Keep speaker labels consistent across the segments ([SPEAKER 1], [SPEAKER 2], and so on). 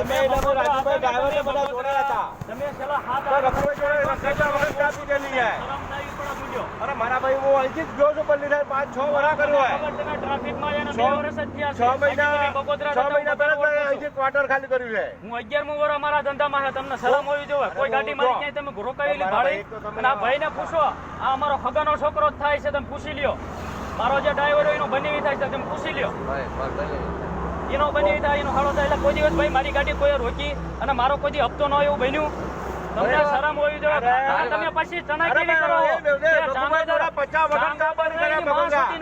[SPEAKER 1] તમે વર્ષ
[SPEAKER 2] ક્વાર્ટર ખાલી કર્યું છે
[SPEAKER 1] હું અગિયારમું વર અમારા ધંધામાં છે તમને શરમ હોવી જોઈએ કોઈ ગાડી મારી તમે રોકાયેલી ભાડે ભાઈને પૂછો આ અમારો હગાનો છોકરો થાય છે તમે પૂછી લ્યો મારો જે ડ્રાઈવર હોય એનો બની થાય છે તમે પૂછી લ્યો એનો બની થાય એનો ખાડો થાય. એટલે કોઈ દિવસ ભાઈ મારી ગાડી કોઈ રોકી અને મારો કોઈ દી હપ્તો ન હોય એવું બન્યું. તમને શરમ હોવી જોઈએ. તમે પછી કરો?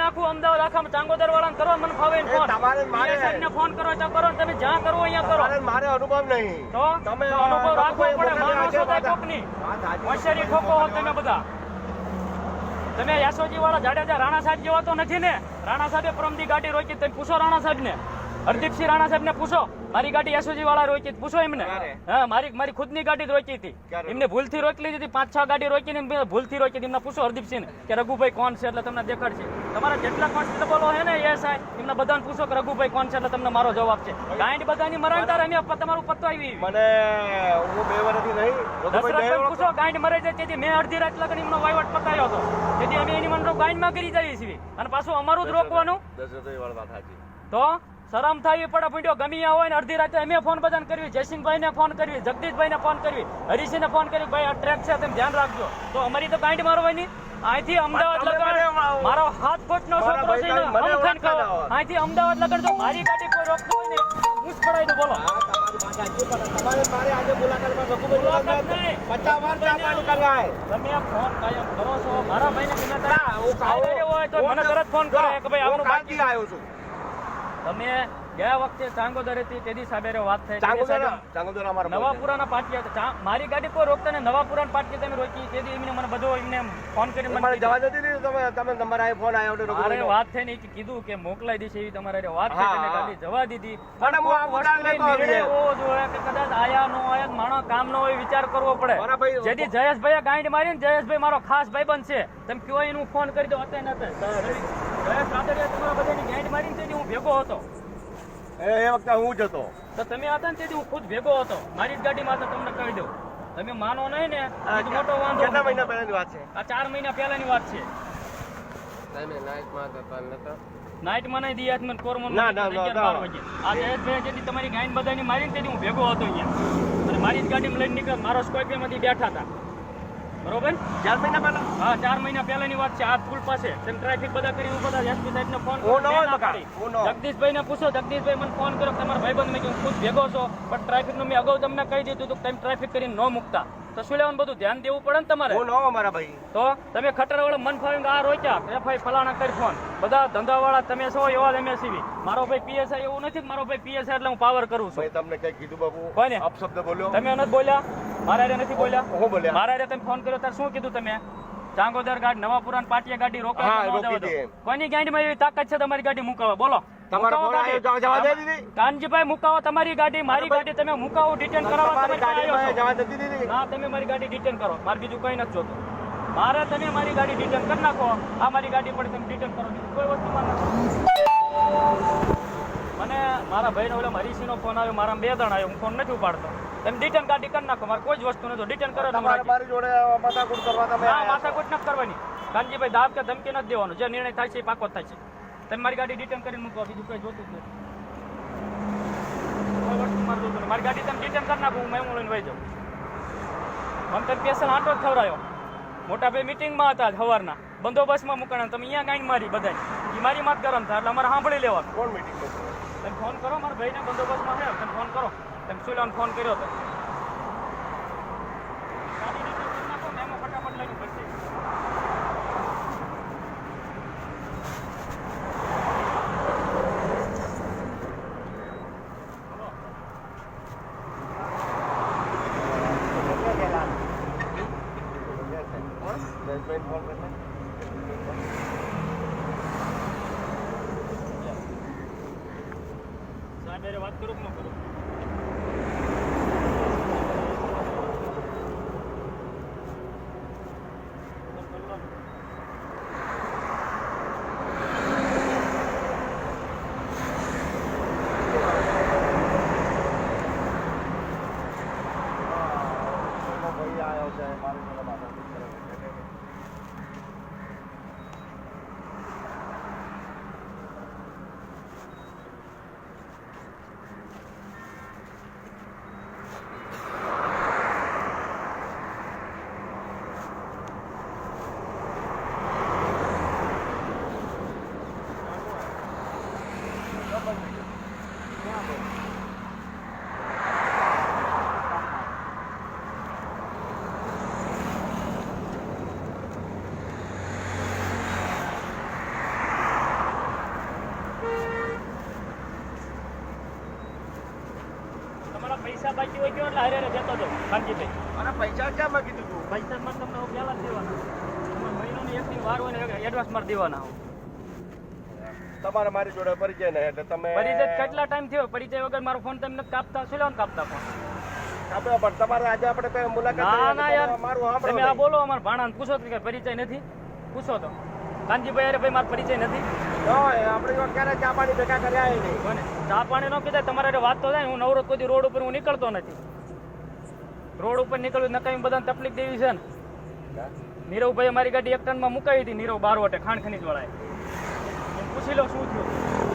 [SPEAKER 1] નાખું અમદાવાદ ચાંગોદર કરો મને ફાવે ફોન.
[SPEAKER 2] તમારે મારે.
[SPEAKER 1] ફોન કરો તો કરો તમે જ્યાં કરો અહીંયા કરો.
[SPEAKER 2] મારે મારે અનુભવ નહીં.
[SPEAKER 1] તો?
[SPEAKER 2] તમે
[SPEAKER 1] અનુભવ રાખવો પડે માણસો થાય
[SPEAKER 2] બધા.
[SPEAKER 1] કોકની? હોશિયારી ઠોકો હો તમે બધા. તમે યાસોજી વાળા જાડેજા રાણા સાહેબ જેવા તો નથી ને? રાણા સાહેબે પરમદી ગાડી રોકી તમે પૂછો રાણા સાહેબ ને હરદીપસિંહ રાણા સાહેબ ને પૂછો. મારી ગાડી યાસોજી વાળા રોકી પૂછો એમને. હા મારી મારી ખુદની ગાડી રોકી હતી? એમને ભૂલથી રોકી હતી પાંચ છ ગાડી રોકીને એમને ભૂલથી રોકી એમને પૂછો હરદીપસિંહ કે રઘુભાઈ કોણ છે એટલે તમને દેખાડશે. તમારા જેટલા કોન્સ્ટેબલો છે ને એસઆઈ એમને બધાને પૂછો કે રઘુભાઈ કોણ છે એટલે તમને મારો જવાબ છે. ગાંઠ બધાની મરાણ તારે અમે તમારું પત્તો આવી
[SPEAKER 2] મને હું બે વર્ષથી નહીં
[SPEAKER 1] પૂછો ગાંઠ મરે છે તેથી મેં અડધી રાત લગન એમનો વાયવટ પતાવ્યો હતો. તેથી અમે એની મંડળ ગાંઠમાં કરી જઈએ છીએ. અને પાછું અમારું જ રોકવાનું. તો? શરમ થાય એ પડે પૂંડ્યો ગમી હોય ને અડધી રાતે અમે ફોન બધાને કરવી જયસિંહભાઈ ને ફોન કરવી જગદીશભાઈ ને ફોન કરવી હરીસિંહ ને ફોન કરવી ભાઈ આ ટ્રેક છે તમે ધ્યાન રાખજો. તો અમારી તો ગાંઠ મારવાની અહીંથી અમદાવાદ લગન મારો હાથ ફૂટ નો છોકરો છે ને. અહીંથી અમદાવાદ લગન જો મારી ગાડી કોઈ રોકતો હોય ને હું જ પડાવી દઉં બોલો
[SPEAKER 2] તમારે મારે આજે મુલાકાતમાં. પચાસ વાર
[SPEAKER 1] તમે ફોન કાયમ કરો છો. મારા ભાઈને તમે
[SPEAKER 2] હું
[SPEAKER 1] હોય તો મને તરત ફોન કરો કે ભાઈ આપણું
[SPEAKER 2] આવ્યો છું.
[SPEAKER 1] તમે ગયા વખતે ચાંગોદર હતી તેદી સાબેરે વાત થઈ.
[SPEAKER 2] ચાંગોદર ચાંગોદર અમારા.
[SPEAKER 1] નવાપુરાના પાટિયા હતા. મારી ગાડી કોઈ રોકતા ને નવાપુરાના પાટિયા તમે રોકી તેદી એમને મને બધો એમને ફોન કરી મને
[SPEAKER 2] જવા નથી દીધું તમે તમે આવ્યો ફોન આવ્યો એટલે અરે
[SPEAKER 1] વાત થઈ ને કીધું કે મોકલાઈ દીધી એવી તમારે વાત થઈ
[SPEAKER 2] હા,
[SPEAKER 1] ગાડી જવા દીધી.
[SPEAKER 2] અને હું આ
[SPEAKER 1] વસ્તુની
[SPEAKER 2] લેતો આવી જાય.
[SPEAKER 1] હોવો જોઈએ કે કદાચ આયા નો આયા માણસ કામ નો હોય વિચાર કરવો પડે. જેથી જયેશભાઈએ ગાંઠ મારી ને જયેશભાઈ મારો ખાસ ભાઈ છે. તમે કયો એનું ફોન કરી દો અત્યારે અત્યારે. હું ભેગો હતો.
[SPEAKER 2] એ એ વખતે હું જ હતો.
[SPEAKER 1] તો તમે હતા ને તેથી હું ખુદ ભેગો હતો. મારી જ ગાડીમાં હતા તમને કહી દઉં. તમે માનો નહીં ને
[SPEAKER 2] આ
[SPEAKER 1] એ તો મોટો વાંધો
[SPEAKER 2] કેટલા મહિના પહેલાની વાત છે?
[SPEAKER 1] આ ચાર મહિના પહેલાની વાત છે. નાઇટમાં નહીં દિયાત મને કોરમોન
[SPEAKER 2] ના, ના, ના, ના.
[SPEAKER 1] આ જયેશભાઈ જેથી તમારી ગાઈન બધાની મારી ને તેથી હું ભેગો હતો અહીંયા. અને મારી જ ગાડીમાં લઈને નીકળ મારો સ્કોર્પિયોમાંથી બેઠા હતા. બરોબર?
[SPEAKER 2] ચાર મહિના પહેલા?
[SPEAKER 1] હા ચાર મહિના પહેલાની વાત છે. આ પુલ પાસે તમે ટ્રાફિક બધા કરી ઊભા હતા એસપી સાહેબ ને ફોન
[SPEAKER 2] હું ન
[SPEAKER 1] પૂછો જગદીશભાઈ મને ફોન કર્યો તમારા ભાઈબંધ મેં કહ્યું ખુદ ભેગો છો પણ ટ્રાફિકનું મેં અગાઉ તમને કહી દીધું હતું તમે ટ્રાફિક કરીને ન મૂકતા. તો શું લેવાનું? બધું ધ્યાન દેવું પડે ને તમારે?
[SPEAKER 2] હું ન મારા ભાઈ.
[SPEAKER 1] તો તમે ખટર વાળા મન ફાવીને આ રોક્યા? ભાઈ ફલાણા કરી ફોન. બધા ધંધા વાળા તમે છો એવા તમે સીવી મારો ભાઈ પીએસઆઈ એવું નથી મારો ભાઈ પીએસઆઈ એટલે હું પાવર કરું છું.
[SPEAKER 2] તમને કઈ કીધું બાબુ
[SPEAKER 1] કોઈને?
[SPEAKER 2] અપશબ્દ બોલ્યો.
[SPEAKER 1] તમે નથી બોલ્યા? મારા નથી બોલ્યા?
[SPEAKER 2] હું બોલ્યા?
[SPEAKER 1] મારા તમે ફોન કર્યો ત્યારે શું કીધું તમે? ચાંગોદર ગાડી નવાપુરા પાટિયા ગાડી ગાડીમાં એવી તાકાત છે તમારી ગાડી મુકાવો બોલો. મુકાવો? કાનજીભાઈ તમારી ગાડી મારી ગાડી તમે મુકાવો ડિટેન કરાવો ના તમે મારી ગાડી ડિટેન કરો. મારે બીજું કઈ નથી જોતું. મારે તમે મારી ગાડી ડિટેન કરી નાખો. આ મારી ગાડી પણ તમે ડિટેન કરો. કોઈ વસ્તુ મને મારા ભાઈને ઓલા હરીસીનો ફોન આવ્યો મારા બે દણ આવ્યો હું ફોન નથી ઉપાડતો. તમે ડિટેન ગાડી કરી નાખો મારે કોઈ જ વસ્તુ નથી. ડિટેન કરો તમે
[SPEAKER 2] તમારે મારી જોડે માથાકૂટ કરવા તમે આયા
[SPEAKER 1] માથાકૂટ નથી કરવાની. કાનજીભાઈ દાબ કે ધમકી નથી દેવાનો. જે નિર્ણય થાય છે એ પાકો થાય છે. તમે મારી ગાડી ડિટેન કરીને મૂકો બીજું કઈ જોતું જ નથી. મારી ગાડી તમે ડિટેન કરી નાખો હું મેમો લઈને વહી જાઉં. આમ તમે સ્પેશિયલ આંટો જ ખવડાયો. મોટા ભાઈ મિટિંગમાં હતા સવારના બંદોબસ્તમાં મૂકણા તમે અહીંયા ગાંઠ મારી બધા એ મારી માત ગરમ થાય એટલે અમારે સાંભળી લેવાનું.
[SPEAKER 2] કોણ મિટિંગ
[SPEAKER 1] તમે ફોન કરો મારા ભાઈને બંદોબસ્તમાં છે તમે ફોન કરો. તમે શું લેવાનું ફોન કર્યો તો ગાડી ડિટેન કરી નાખો મેમો ફટાફટ લઈને ભરશે
[SPEAKER 2] જયેશભાઈને ફોન કરીને.
[SPEAKER 1] સાહેબ વાત કરું કે ન કરું તમારા પૈસા બાકી હોય કયો એટલે હારે જતો જાઉં કાનજીભાઈ
[SPEAKER 2] અને પૈસા ક્યાં બાકી દીધું
[SPEAKER 1] પૈસા માં તમને હું પહેલા જ દેવાના. તમારે એક એકની વાર હોય ને એડવાન્સ મારે દેવાના હું.
[SPEAKER 2] તમારે મારી જોડે પરિચય નહીં એટલે તમે
[SPEAKER 1] પરિચય કેટલા ટાઈમ થયો? પરિચય વગર મારો ફોન તમને કાપતા? શું લેવાનું કાપતા ફોન
[SPEAKER 2] કાપ્યો પણ તમારે આજે આપણે કઈ મુલાકાત
[SPEAKER 1] ના ના યાર.
[SPEAKER 2] મારું સાંભળો
[SPEAKER 1] તમે આ બોલો અમાર ભાણાને પૂછો કે પરિચય નથી. પૂછો તો. કાનજીભાઈ અરે ભાઈ મારો પરિચય નથી.
[SPEAKER 2] આપણે ચા પાણી ભેગા કર્યા નહીં.
[SPEAKER 1] કોને ચા પાણી નો કીધા, તમારે વાત તો થાય હું નવરો કોઈ રોડ ઉપર હું નીકળતો નથી. રોડ ઉપર નીકળ્યું નકામી બધાને તકલીફ દેવી છે ને. નીરવભાઈ મારી ગાડી એક ટનમાં મુકાવી હતી, નીરવ બારવટે ખાણ ખનીજ વાળાએ. પૂછી લો શું થયું.